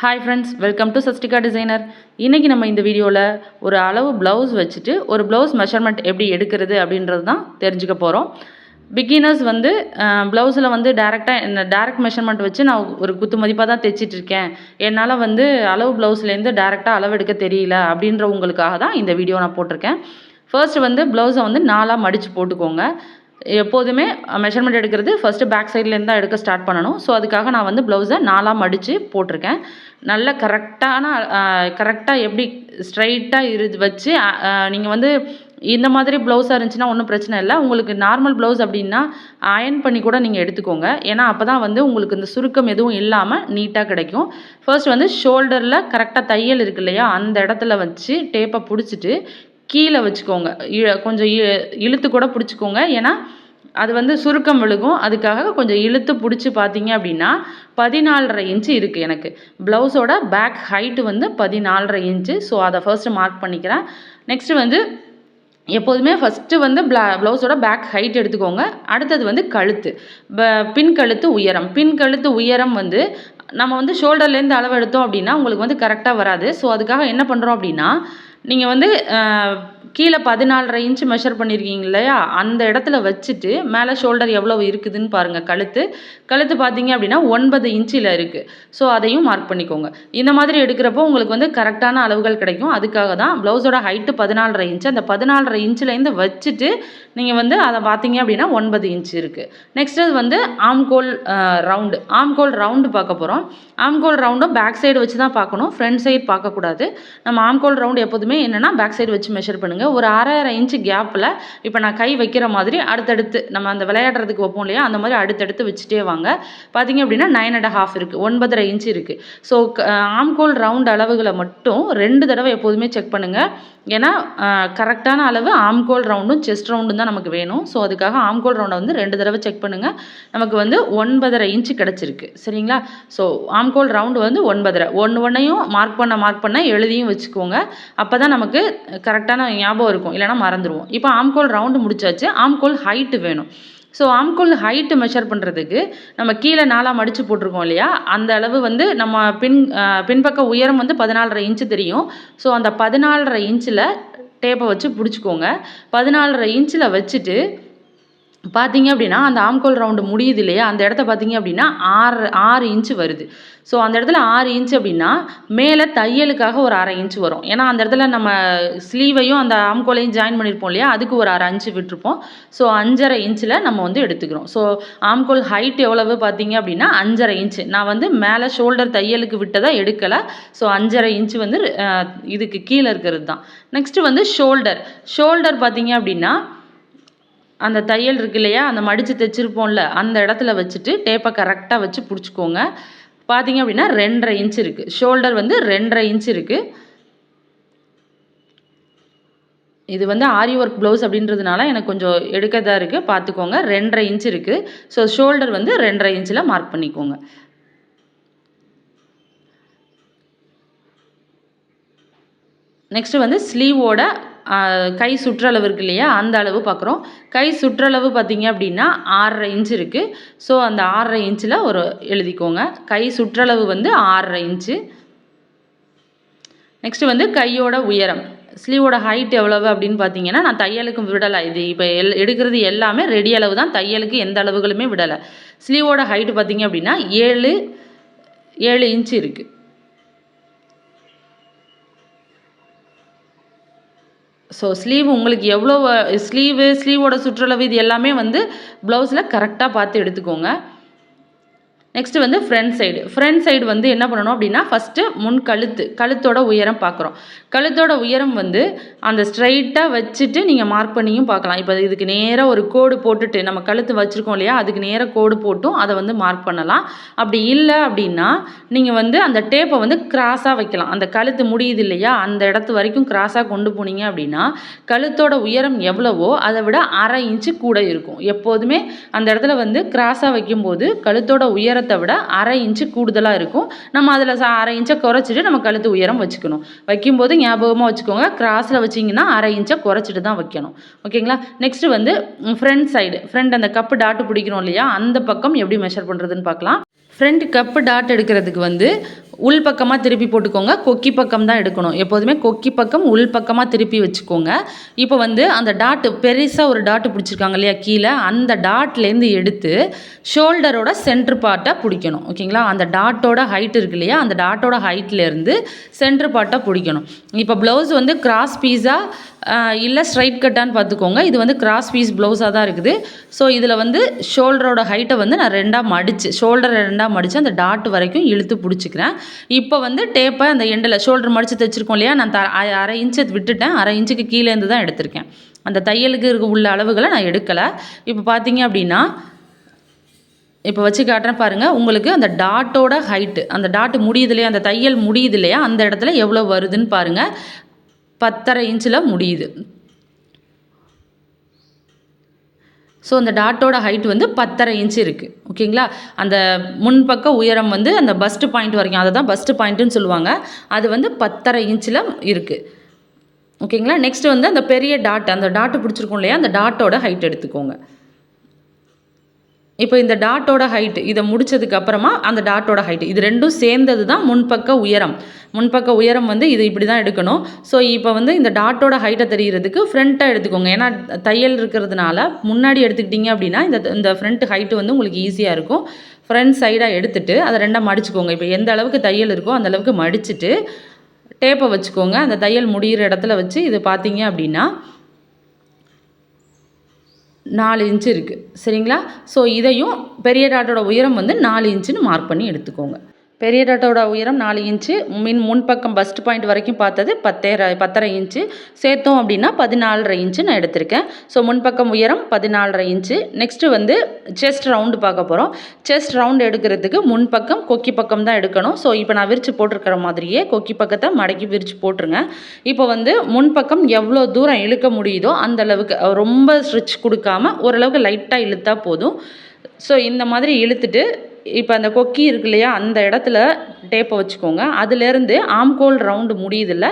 Hi friends welcome to Sastika designer இன்றைக்கி நம்ம இந்த வீடியோவில் ஒரு அளவு ப்ளவுஸ் வச்சுட்டு ஒரு ப்ளவுஸ் மெஷர்மெண்ட் எப்படி எடுக்கிறது அப்படின்றது தான் தெரிஞ்சுக்க போகிறோம் பிகினர்ஸ் வந்து ப்ளவுஸில் வந்து டேரெக்டாக என்ன டேரக்ட் மெஷர்மெண்ட் வச்சு நான் ஒரு குத்து மதிப்பாக தான் தைச்சிட்ருக்கேன் என்னால் வந்து அளவு ப்ளவுஸ்லேருந்து டேரெக்டாக அளவு எடுக்க தெரியல அப்படின்றவங்களுக்காக தான் இந்த வீடியோ நான் போட்டிருக்கேன். ஃபர்ஸ்ட் வந்து ப்ளவுஸை வந்து நாலாக மடித்து போட்டுக்கோங்க. எப்போதுமே மெஷர்மெண்ட் எடுக்கிறது ஃபஸ்ட்டு பேக் சைட்லேருந்து தான் எடுக்க ஸ்டார்ட் பண்ணணும். ஸோ அதுக்காக நான் வந்து ப்ளவுஸை நாலாக மடித்து போட்டிருக்கேன். நல்ல கரெக்டான கரெக்டாக எப்படி ஸ்ட்ரைட்டாக இரு வச்சு நீங்கள் வந்து இந்த மாதிரி ப்ளவுஸாக இருந்துச்சுன்னா ஒன்றும் பிரச்சனை இல்லை. உங்களுக்கு நார்மல் ப்ளவுஸ் அப்படின்னா அயன் பண்ணி கூட நீங்கள் எடுத்துக்கோங்க. ஏன்னா அப்போ தான் வந்து உங்களுக்கு இந்த சுருக்கம் எதுவும் இல்லாமல் நீட்டாக கிடைக்கும். ஃபர்ஸ்ட் வந்து ஷோல்டரில் கரெக்டாக தையல் இருக்கு இல்லையா? அந்த இடத்துல வச்சு டேப்பை பிடிச்சிட்டு கீழே வச்சுக்கோங்க. கொஞ்சம் இழுத்து கூட பிடிச்சிக்கோங்க. ஏன்னா அது வந்து சுருக்கம் விழுகும். அதுக்காக கொஞ்சம் இழுத்து பிடிச்சி பார்த்தீங்க அப்படின்னா பதினாலரை இன்ச்சு இருக்குது எனக்கு. ப்ளவுஸோட பேக் ஹைட்டு வந்து பதினாலரை இன்ச்சு ஸோ அதை ஃபர்ஸ்ட்டு மார்க் பண்ணிக்கிறேன். நெக்ஸ்ட்டு வந்து எப்போதுமே ஃபஸ்ட்டு வந்து ப்ளா ப்ளவுஸோட பேக் ஹைட் எடுத்துக்கோங்க. அடுத்தது வந்து கழுத்து. ப- பின் கழுத்து உயரம். பின் கழுத்து உயரம் வந்து நம்ம வந்து ஷோல்டர்லேருந்து அளவு எடுத்தோம் அப்படின்னா உங்களுக்கு வந்து கரெக்டாக வராது. ஸோ அதுக்காக என்ன பண்ணுறோம் அப்படின்னா நீங்கள் வந்து கீழே பதினாலரை இன்ச்சு மெஷர் பண்ணியிருக்கீங்க இல்லையா? அந்த இடத்துல வச்சுட்டு மேலே ஷோல்டர் எவ்வளோ இருக்குதுன்னு பாருங்கள் கழுத்து. கழுத்து பார்த்தீங்க அப்படின்னா ஒன்பது இன்ச்சில் இருக்குது ஸோ அதையும் மார்க் பண்ணிக்கோங்க. இந்த மாதிரி எடுக்கிறப்போ உங்களுக்கு வந்து கரெக்டான அளவுகள் கிடைக்கும். அதுக்காக தான் ப்ளவுஸோட ஹைட்டு பதினாலரை இன்ச்சு. அந்த பதினாலரை இன்ச்சிலேருந்து வச்சுட்டு நீங்கள் வந்து அதை பார்த்தீங்க அப்படின்னா ஒன்பது இன்ச் இருக்குது நெக்ஸ்ட்டு வந்து ஆம்கோல் ரவுண்டு ஆம்கோல் ரவுண்டு பார்க்க போகிறோம் ஆம்கோல் ரவுண்டும் பேக் சைடு வச்சு தான் பார்க்கணும். ஃப்ரண்ட் சைடு பார்க்கக்கூடாது. நம்ம ஆம்கோல் ரவுண்டு எப்போதுமே என்னென்னா பேக் சைடு வச்சு மெஷர் பண்ணுங்கள் ஒரு அரை அரை இன்ச்சு கேப்பில் இப்போ நான் கை வைக்கிற மாதிரி அடுத்தடுத்து நம்ம அந்த விளையாடுறதுக்கு வைப்போம் இல்லையா? அந்த மாதிரி அடுத்தடுத்து வச்சுட்டே வாங்க. பார்த்தீங்க அப்படின்னா நைன் அண்ட் ஹாஃப் இருக்குது ஒன்பதரை இன்ச்சு இருக்குது ஸோ ஆம்கோல் ரவுண்ட் அளவுகளை மட்டும் ரெண்டு தடவை எப்போதுமே செக் பண்ணுங்கள் ஏன்னா கரெக்டான அளவு ஆம்கோல் ரவுண்டும் செஸ்ட் ரவுண்டும் தான் நமக்கு வேணும். ஸோ அதுக்காக ஆம்கோல் ரவுண்டை வந்து ரெண்டு தடவை செக் பண்ணுங்கள் நமக்கு வந்து ஒன்பதரை இன்ச்சு கிடச்சிருக்கு. சரிங்களா? ஸோ ஆம்கோல் ரவுண்டு வந்து ஒன்பதரை. ஒன்று ஒன்றையும் மார்க் பண்ண மார்க் பண்ண எழுதியும் வச்சுக்கோங்க. அப்போ தான் நமக்கு கரெக்டான ஞாபகம் இருக்கும். இல்லைன்னா மறந்துடுவோம் இப்போ ஆம்கோல் ரவுண்டு முடிச்சாச்சு. ஆம்கோல் ஹைட்டு வேணும். ஸோ ஆம்கோல் ஹைட்டு மெஷர் பண்ணுறதுக்கு நம்ம கீழே நாலாக மடித்து போட்டிருக்கோம் இல்லையா? அந்த அளவு வந்து நம்ம பின் பின்பக்க உயரம் வந்து பதினாலரை இன்ச்சு தெரியும். ஸோ அந்த பதினாலரை இன்ச்சில் டேப்பை வச்சு பிடிச்சிக்கோங்க. பதினாலரை இன்ச்சில் வச்சுட்டு பார்த்தீங்க அப்படின்னா அந்த ஆம்கோல் ரவுண்டு முடியுது இல்லையா? அந்த இடத்த பார்த்தீங்க அப்படின்னா ஆறு ஆறு இன்ச்சு வருது. ஸோ அந்த இடத்துல ஆறு இன்ச்சு அப்படின்னா மேலே தையலுக்காக ஒரு அரை இன்ச்சு வரும். ஏன்னா அந்த இடத்துல நம்ம ஸ்லீவையும் அந்த ஆம்கோலையும் ஜாயின் பண்ணியிருப்போம் இல்லையா? அதுக்கு ஒரு அரை இன்ச்சு விட்டுருப்போம். ஸோ அஞ்சரை இன்ச்சில் நம்ம வந்து எடுத்துக்கிறோம். ஸோ ஆம்கோல் ஹைட் எவ்வளவு பார்த்தீங்க அப்படின்னா அஞ்சரை இன்ச்சு நான் வந்து மேலே ஷோல்டர் தையலுக்கு விட்டதை எடுக்கலை. ஸோ அஞ்சரை இன்ச்சு வந்து இதுக்கு கீழே இருக்கிறது தான். நெக்ஸ்ட்டு வந்து ஷோல்டர் ஷோல்டர் பார்த்தீங்க அப்படின்னா அந்த தையல் இருக்கு இல்லையா? அந்த மடித்து தைச்சிருப்போம்ல அந்த இடத்துல வச்சுட்டு டேப்பை கரெக்டாக வச்சு பிடிச்சிக்கோங்க. பார்த்தீங்க அப்படின்னா ரெண்டரை இன்ச் இருக்குது ஷோல்டர் வந்து ரெண்டரை இன்ச் இருக்குது இது வந்து ஆரி ஒர்க் ப்ளவுஸ் அப்படின்றதுனால எனக்கு கொஞ்சம் எடுக்கதாக இருக்குது பார்த்துக்கோங்க ரெண்டரை இன்ச் இருக்குது ஸோ ஷோல்டர் வந்து ரெண்டரை இன்ச்சில் மார்க் பண்ணிக்கோங்க. நெக்ஸ்ட்டு வந்து ஸ்லீவோட கை சுற்றளவு இருக்கு இல்லையா? அந்த அளவு பார்க்குறோம் கை சுற்றளவு பார்த்தீங்க அப்படின்னா ஆறரை இன்ச் இருக்குது ஸோ அந்த ஆறரை இன்ச்சில் ஒரு எழுதிக்கோங்க. கை சுற்றளவு வந்து ஆறரை இன்ச்சு நெக்ஸ்ட்டு வந்து கையோட உயரம். ஸ்லீவோட ஹைட் எவ்வளவு அப்படின்னு பார்த்தீங்கன்னா நான் தையலுக்கு விடலை. இது இப்போ எல் எடுக்கிறது எல்லாமே ரெடி அளவு தான். தையலுக்கு எந்த அளவுகளுமே விடலை. ஸ்லீவோட ஹைட்டு பார்த்தீங்க அப்படின்னா ஏழு ஏழு இன்ச்சு இருக்குது ஸோ ஸ்லீவ் உங்களுக்கு எவ்வளோ ஸ்லீவு ஸ்லீவோட சுற்றளவு இது எல்லாமே வந்து ப்ளவுஸில் கரெக்டாக பார்த்து எடுத்துக்கோங்க. நெக்ஸ்ட்டு வந்து ஃப்ரண்ட் சைடு ஃப்ரண்ட் சைடு வந்து என்ன பண்ணணும் அப்படின்னா ஃபஸ்ட்டு முன் கழுத்து கழுத்தோட உயரம் பார்க்குறோம். கழுத்தோட உயரம் வந்து அந்த ஸ்ட்ரைட்டாக வச்சுட்டு நீங்கள் மார்க் பண்ணியும் பார்க்கலாம். இப்போ இதுக்கு நேராக ஒரு கோடு போட்டுட்டு நம்ம கழுத்து வச்சுருக்கோம் இல்லையா அதுக்கு நேராக கோடு போட்டும் அதை வந்து மார்க் பண்ணலாம். அப்படி இல்லை அப்படின்னா நீங்கள் வந்து அந்த டேப்பை வந்து கிராஸாக வைக்கலாம். அந்த கழுத்து முடியுது இல்லையா அந்த இடத்து வரைக்கும் கிராஸாக கொண்டு போனீங்க அப்படின்னா கழுத்தோட உயரம் எவ்வளவோ அதை விட அரை இன்ச்சு கூட இருக்கும். எப்போதுமே அந்த இடத்துல வந்து கிராஸாக வைக்கும்போது கழுத்தோட உயரம் உயரத்தை விட அரை இன்ச்சு கூடுதலாக இருக்கும். நம்ம அதில் அரை இன்ச்சை குறைச்சிட்டு நம்ம கழுத்து உயரம் வச்சுக்கணும். வைக்கும்போது ஞாபகமாக வச்சுக்கோங்க கிராஸில் வச்சிங்கன்னா அரை இன்ச்சை குறைச்சிட்டு தான் வைக்கணும். ஓகேங்களா நெக்ஸ்ட்டு வந்து ஃப்ரண்ட் சைடு ஃப்ரண்ட் அந்த கப்பு டாட்டு பிடிக்கணும் இல்லையா? அந்த பக்கம் எப்படி மெஷர் பண்ணுறதுன்னு பார்க்கலாம். ஃப்ரண்ட் கப்பு டாட் எடுக்கிறதுக்கு வந்து உள் பக்கமாக திருப்பி போட்டுக்கோங்க. கொக்கி பக்கம் தான் எடுக்கணும். எப்போதுமே கொக்கி பக்கம் உள் பக்கமாக திருப்பி வச்சுக்கோங்க. இப்போ வந்து அந்த டாட்டு பெருசாக ஒரு டாட்டு பிடிச்சிருக்காங்க இல்லையா கீழே. அந்த டாட்லேருந்து எடுத்து ஷோல்டரோட சென்ட்ரு பார்ட்டை பிடிக்கணும். ஓகேங்களா? அந்த டாட்டோட ஹைட் இருக்கு இல்லையா அந்த டாட்டோட ஹைட்லேருந்து சென்ட்ரு பார்ட்டை பிடிக்கணும். இப்போ ப்ளவுஸ் வந்து கிராஸ் பீஸாக இல்லை ஸ்ட்ரைட் கட்டான்னு பார்த்துக்கோங்க. இது வந்து கிராஸ் பீஸ் ப்ளவுஸாக தான் இருக்குது. ஸோ இதில் வந்து ஷோல்டரோட ஹைட்டை வந்து நான் ரெண்டாக மடித்து ஷோல்டரை ரெண்டாக மடித்து அந்த டாட் வரைக்கும் இழுத்து பிடிச்சிக்கிறேன். இப்போ வந்து டேப்பை அந்த எண்டில் ஷோல்டர் மடித்து தைச்சிருக்கோம் இல்லையா? நான் த அரை இன்ச்சு விட்டுட்டேன். அரை இன்ச்சுக்கு கீழேருந்து தான் எடுத்திருக்கேன். அந்த தையலுக்கு இருக்க உள்ள அளவுகளை நான் எடுக்கலை. இப்போ பார்த்தீங்க அப்படின்னா இப்போ வச்சு காட்டுறேன் பாருங்கள் உங்களுக்கு அந்த டாட்டோட ஹைட்டு அந்த டாட்டு முடியுது இல்லையா? அந்த தையல் முடியுது இல்லையா? அந்த இடத்துல எவ்வளோ வருதுன்னு பாருங்கள் பத்தரை இன்ச்சில் முடியுது. ஸோ அந்த டாட்டோட ஹைட் வந்து பத்தரை இன்ச் இருக்குது ஓகேங்களா? அந்த முன்பக்க உயரம் வந்து அந்த பஸ்ட் பாயிண்ட் வரைக்கும் அதை தான் பஸ்ட் பாயிண்ட்டுன்னு சொல்லுவாங்க. அது வந்து பத்தரை இன்ச்சில் இருக்குது ஓகேங்களா? நெக்ஸ்ட் வந்து அந்த பெரிய டாட் அந்த டாட்டு பிடிச்சிருக்கோம் இல்லையா? அந்த டாட்டோட ஹைட் எடுத்துக்கோங்க. இப்போ இந்த டாட்டோட ஹைட் இதை முடித்ததுக்கு அப்புறமா அந்த டாட்டோட ஹைட் இது ரெண்டும் சேர்ந்தது தான் முன்பக்க உயரம். முன்பக்க உயரம் வந்து இது இப்படி தான் எடுக்கணும். ஸோ இப்போ வந்து இந்த டாட்டோட ஹைட்டை தெரிகிறதுக்கு ஃப்ரண்ட்டாக எடுத்துக்கோங்க. ஏன்னா தையல் இருக்கிறதுனால முன்னாடி எடுத்துக்கிட்டிங்க அப்படின்னா இந்த இந்த ஃப்ரண்ட் ஹைட்டு வந்து உங்களுக்கு ஈஸியாக இருக்கும். ஃப்ரண்ட் சைடாக எடுத்துட்டு அதை ரெண்டாக மடிச்சுக்கோங்க. இப்போ எந்த அளவுக்கு தையல் இருக்கோ அந்த அளவுக்கு மடிச்சுட்டு டேப்பை வச்சுக்கோங்க. அந்த தையல் முடிகிற இடத்துல வச்சு இது பார்த்தீங்க அப்படின்னா நாலு இன்ச்சு இருக்குது சரிங்களா? ஸோ இதையும் பெரிய டாட்டோட உயரம் வந்து நாலு இன்ச்சுன்னு மார்க் பண்ணி எடுத்துக்கோங்க. பெரிய டாட்டோட உயரம் நாலு இன்ச்சு மின் முன்பக்கம் பஸ்ட் பாயிண்ட் வரைக்கும் பார்த்தது பத்தேர பத்தரை இன்ச்சு. சேர்த்தோம் அப்படின்னா பதினாலரை இன்ச்சு நான் எடுத்திருக்கேன். ஸோ முன்பக்கம் உயரம் பதினாலரை இன்ச்சு. நெக்ஸ்ட்டு வந்து செஸ்ட் ரவுண்டு பார்க்க போகிறோம் செஸ்ட் ரவுண்டு எடுக்கிறதுக்கு முன்பக்கம் கொக்கி பக்கம் தான் எடுக்கணும். ஸோ இப்போ நான் விரித்து போட்டிருக்கிற மாதிரியே கொக்கி பக்கத்தை மடக்கி விரித்து போட்டுருங்க. இப்போ வந்து முன்பக்கம் எவ்வளோ தூரம் இழுக்க முடியுதோ அந்த அளவுக்கு ரொம்ப ஸ்ட்ரிச் கொடுக்காம ஓரளவுக்கு லைட்டாக இழுத்தா போதும். ஸோ இந்த மாதிரி இழுத்துட்டு இப்போ அந்த கொக்கி இருக்கு இல்லையா அந்த இடத்துல டேப்பை வச்சுக்கோங்க. அதுலேருந்து ஆம்கோல் ரவுண்டு முடியுதில்ல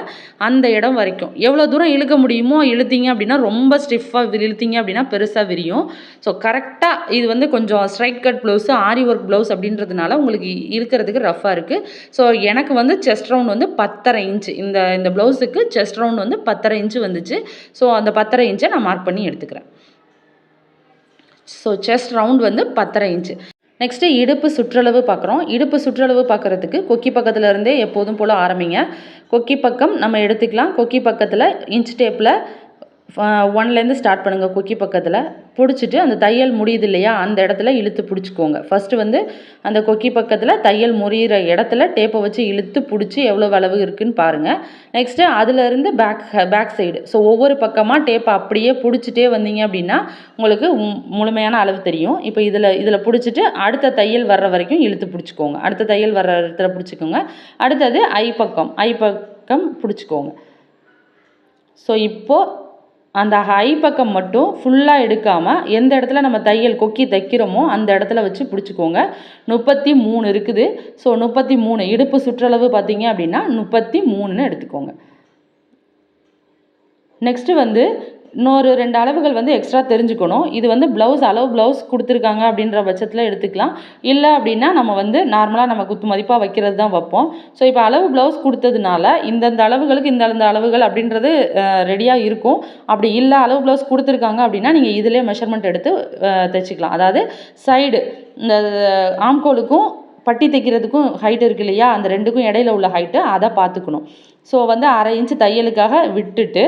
அந்த இடம் வரைக்கும். எவ்வளோ தூரம் இழுக்க முடியுமோ இழுத்தீங்க அப்படின்னா ரொம்ப ஸ்டிஃபாக இழுத்தீங்க அப்படின்னா பெருசாக விரியும். ஸோ கரெக்டாக இது வந்து கொஞ்சம் straight cut blouse aari work blouse அப்படின்றதுனால உங்களுக்கு இழுக்கிறதுக்கு ரஃப்பாக இருக்குது ஸோ எனக்கு வந்து செஸ்ட் ரவுண்ட் வந்து பத்தரை இன்ச்சு இந்த இந்த ப்ளவுஸுக்கு செஸ்ட் ரவுண்ட் வந்து பத்தரை இன்ச்சு வந்துச்சு. ஸோ அந்த பத்தரை இன்ச்சை நான் மார்க் பண்ணி எடுத்துக்கிறேன். ஸோ செஸ்ட் ரவுண்ட் வந்து பத்தரை இன்ச்சு நெக்ஸ்ட்டு இடுப்பு சுற்றளவு பார்க்குறோம். இடுப்பு சுற்றளவு பார்க்குறதுக்கு கொக்கி பக்கத்தில் இருந்தே எப்போதும் போல் ஆரம்பிங்க. கொக்கி பக்கம் நம்ம எடுத்துக்கலாம். கொக்கி பக்கத்தில் இன்ச் டேப்பில் ஒன்லேருந்து ஸ்டார்ட் பண்ணுங்கள் கொக்கி பக்கத்தில். பிடிச்சிட்டு அந்த தையல் முடியுது இல்லையா அந்த இடத்துல இழுத்து பிடிச்சிக்கோங்க. ஃபஸ்ட்டு வந்து அந்த கொக்கி பக்கத்தில் தையல் முறிகிற இடத்துல டேப்பை வச்சு இழுத்து பிடிச்சி எவ்வளோ அளவு இருக்குதுன்னு பாருங்கள் நெக்ஸ்ட்டு அதுலேருந்து பேக் பேக் சைடு ஸோ ஒவ்வொரு பக்கமாக டேப்பை அப்படியே பிடிச்சிட்டே வந்தீங்க அப்படின்னா உங்களுக்கு மு- முழுமையான அளவு தெரியும். இப்போ இதில் இதில் பிடிச்சிட்டு அடுத்த தையல் வர்ற வரைக்கும் இழுத்து பிடிச்சிக்கோங்க. அடுத்த தையல் வர்ற இடத்துல பிடிச்சிக்கோங்க. அடுத்தது ஐ பக்கம் ஐ பக்கம் பிடிச்சிக்கோங்க. ஸோ இப்போது அந்த ஹை பக்கம் மட்டும் ஃபுல்லாக எடுக்காமல் எந்த இடத்துல நம்ம தையல் கொக்கி தைக்கிறோமோ அந்த இடத்துல வச்சு பிடிச்சிக்கோங்க. முப்பத்தி மூணு இருக்குது. ஸோ முப்பத்தி மூணு இடுப்பு சுற்றளவு பார்த்தீங்க அப்படின்னா முப்பத்தி மூணுன்னு எடுத்துக்கோங்க. நெக்ஸ்ட்டு வந்து இன்னொரு ரெண்டு அளவுகள் வந்து எக்ஸ்ட்ரா தெரிஞ்சுக்கணும். இது வந்து ப்ளவுஸ் அளவு ப்ளவுஸ் கொடுத்துருக்காங்க அப்படின்ற பட்சத்தில் எடுத்துக்கலாம். இல்லை அப்படின்னா நம்ம வந்து நார்மலாக நம்ம குத்து மதிப்பாக வைக்கிறது தான் வைப்போம். ஸோ இப்போ அளவு ப்ளவுஸ் கொடுத்ததுனால இந்தந்த அளவுகளுக்கு இந்தந்த அளவுகள் அப்படின்றது ரெடியாக இருக்கும். அப்படி இல்லை அளவு ப்ளவுஸ் கொடுத்துருக்காங்க அப்படின்னா நீங்கள் இதிலே மெஷர்மெண்ட் எடுத்து தைச்சிக்கலாம். அதாவது சைடு இந்த ஆம்கோலுக்கும் பட்டி தைக்கிறதுக்கும் ஹைட் இருக்கு இல்லையா? அந்த ரெண்டுக்கும் இடையில உள்ள ஹைட்டு அதை பார்த்துக்கணும். ஸோ வந்து அரை இன்ச்சு தையலுக்காக விட்டுட்டு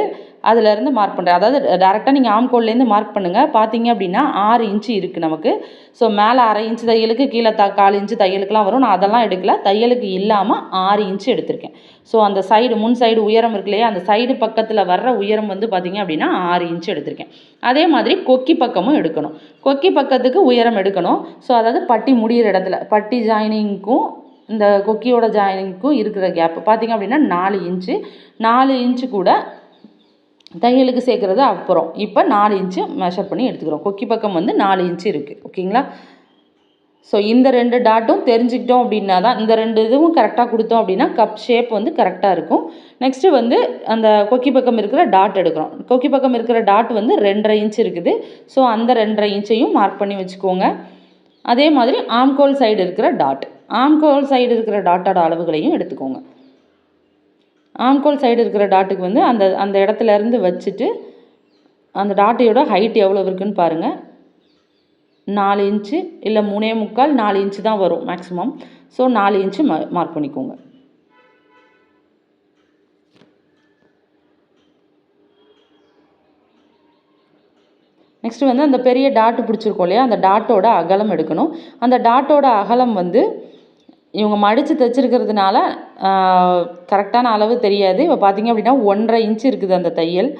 அதுலேருந்து மார்க் பண்ணுறேன் அதாவது டேரெக்டாக நீங்கள் ஆம்கோல்லேருந்து மார்க் பண்ணுங்கள் பார்த்தீங்க அப்படின்னா ஆறு இன்ச்சு இருக்குது நமக்கு. ஸோ மேலே அரை இன்ச்சு தையலுக்கு கீழே த கால் இன்ச்சு தையலுக்குலாம் வரும். நான் அதெல்லாம் எடுக்கல. தையலுக்கு இல்லாமல் ஆறு இன்ச்சு எடுத்திருக்கேன். ஸோ அந்த சைடு முன் சைடு உயரம் இருக்கு இல்லையா? அந்த சைடு பக்கத்தில் வர்ற உயரம் வந்து பார்த்தீங்க அப்படின்னா ஆறு இன்ச்சு எடுத்திருக்கேன். அதே மாதிரி கொக்கி பக்கமும் எடுக்கணும். கொக்கி பக்கத்துக்கு உயரம் எடுக்கணும். ஸோ அதாவது பட்டி முடியிற இடத்துல பட்டி ஜாயினிங்க்கும் இந்த கொக்கியோட ஜாயினிங்க்கும் இருக்கிற கேப் பார்த்தீங்க அப்படின்னா நாலு இன்ச்சு நாலு இன்ச்சு கூட தையலுக்கு சேர்க்குறது அப்புறம். இப்போ நாலு இன்ச்சு மெஷர் பண்ணி எடுத்துக்கிறோம். கொக்கி பக்கம் வந்து நாலு இன்ச்சு இருக்குது ஓகேங்களா ஸோ இந்த ரெண்டு டாட்டும் தெரிஞ்சுக்கிட்டோம் அப்படின்னா தான் இந்த ரெண்டு இதுவும் கரெக்டாக கொடுத்தோம் அப்படின்னா கப் ஷேப் வந்து கரெக்டாக இருக்கும். நெக்ஸ்ட்டு வந்து அந்த கொக்கி பக்கம் இருக்கிற டாட் எடுக்கிறோம். கொக்கி பக்கம் இருக்கிற டாட் வந்து ரெண்டரை இன்ச் இருக்குது. ஸோ அந்த ரெண்டரை இன்ச்சையும் மார்க் பண்ணி வச்சுக்கோங்க. அதே மாதிரி ஆம்கோல் சைடு இருக்கிற டாட் ஆம்கோல் சைடு இருக்கிற டாட்டோட அளவுகளையும் எடுத்துக்கோங்க. ஆம்கோல் சைடு இருக்கிற டாட்டுக்கு வந்து அந்த அந்த இடத்துலேருந்து வச்சுட்டு அந்த டாட்டையோட ஹைட் எவ்வளோ இருக்குன்னு பாருங்கள் நாலு இன்ச்சு இல்லை மூணே முக்கால் நாலு இன்ச்சு தான் வரும் மேக்ஸிமம் ஸோ நாலு இன்ச்சு ம மார்க் பண்ணிக்கோங்க. நெக்ஸ்ட் வந்து அந்த பெரிய டாட்டு பிடிச்சிருக்கோம் இல்லையா? அந்த டாட்டோட அகலம் எடுக்கணும். அந்த டாட்டோட அகலம் வந்து இவங்க மடித்து தைச்சிருக்கிறதுனால கரெக்டான அளவு தெரியாது. இப்போ பார்த்தீங்க அப்படின்னா ஒன்றரை இன்ச்சு இருக்குது அந்த தையல்.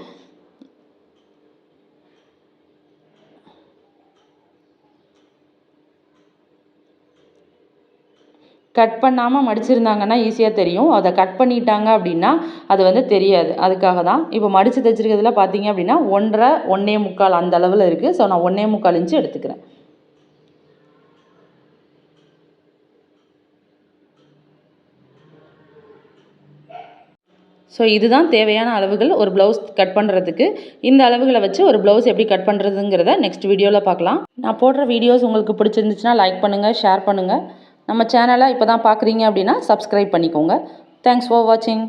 கட் பண்ணாமல் மடிச்சிருந்தாங்கன்னா ஈஸியாக தெரியும். அதை கட் பண்ணிட்டாங்க அப்படின்னா அது வந்து தெரியாது. அதுக்காக தான். இப்போ மடித்து தைச்சிருக்கிறதுல பார்த்தீங்க அப்படின்னா ஒன்றரை ஒன்றே முக்கால் அந்த அளவில் இருக்குது ஸோ நான் ஒன்றே முக்கால் இன்ச்சு எடுத்துக்கிறேன். ஸோ இதுதான் தேவையான அளவுகள் ஒரு ப்ளவுஸ் கட் பண்ணுறதுக்கு இந்த அளவுகளை வச்சு ஒரு ப்ளவுஸ் எப்படி கட் பண்ணுறதுங்கிறத நெக்ஸ்ட் வீடியோவில் பார்க்கலாம். நான் போடுற வீடியோஸ் உங்களுக்கு பிடிச்சிருந்துச்சுன்னா லைக் பண்ணுங்கள் ஷேர் பண்ணுங்கள் நம்ம சேனலை இப்போ தான் பார்க்குறீங்க அப்படின்னா சப்ஸ்கிரைப் பண்ணிக்கோங்க. தேங்க்ஸ் ஃபார் வாட்சிங்